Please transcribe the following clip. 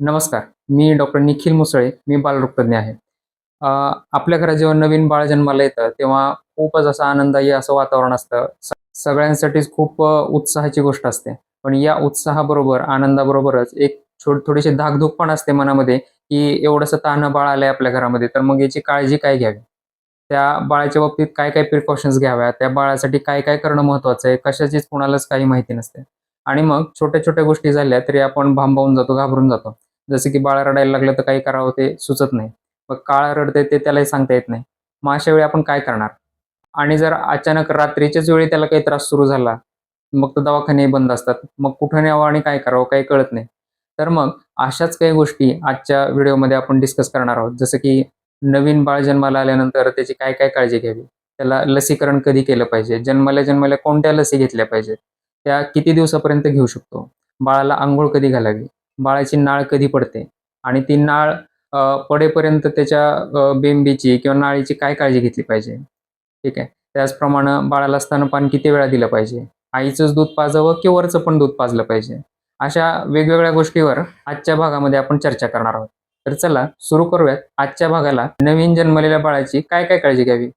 नमस्कार मी डॉक्टर निखिल मुसळे मी बालरोगतज्ञ आहे. आपल्या घरात जेव्हा नवीन बाळ जन्माला येतं तेव्हा खूपच असं आनंदायी असं वातावरण असतं. सगळ्यांसाठीच खूप उत्साहाची गोष्ट असते. पण या उत्साहाबरोबर आनंदाबरोबरच एक छोट थोडीशी धाकधूक पण असते मनामध्ये की एवढंसं तान्हं बाळ आलंय आपल्या घरामध्ये तर मग याची काळजी काय घ्यावी? त्या बाळाच्या बाबतीत काय काय प्रिकॉशन्स घ्याव्या त्या बाळासाठी काय काय करणं महत्वाचं आहे? कशाचीच कोणालाच काही माहिती नसते. आणि मग छोट्या छोट्या गोष्टी झाल्या तरी आपण भांबावून जातो घाबरून जातो. जसं की बाळ रडायला लागलं तर काही करावं ते सुचत नाही. मग काळ रडते ते त्यालाही सांगता येत नाही. मग अशा वेळी आपण काय करणार? आणि जर अचानक रात्रीच्याच वेळी त्याला काही त्रास सुरू झाला मग तर दवाखाने बंद असतात. मग कुठं न्यावं आणि काय करावं काही कळत नाही. तर मग अशाच काही गोष्टी आजच्या व्हिडिओमध्ये आपण डिस्कस करणार आहोत. जसं की नवीन बाळ जन्माला आल्यानंतर त्याची काय काय काळजी घ्यावी? त्याला लसीकरण कधी केलं पाहिजे? जन्माला जन्माला कोणत्या लसी घेतल्या पाहिजेत? त्या किती दिवसापर्यंत घेऊ शकतो? बाळाला आंघोळ कधी घालावी? बाळाची नाळ कधी पडते? आणि ती नाळ पडेपर्यंत त्याच्या बेंबीची किंवा नाळीची काय काळजी घेतली पाहिजे? ठीक आहे. त्याचप्रमाणे बाळाला स्तनपान किती वेळा दिलं पाहिजे? आईचंच दूध पाजावं की वरचं पण दूध पाजलं पाहिजे? अशा वेगवेगळ्या गोष्टीवर आजच्या भागामध्ये आपण चर्चा करणार आहोत. तर चला सुरू करूयात. आजच्या भागाला नवीन जन्मलेल्या बाळाची काय काय काळजी घ्यावी?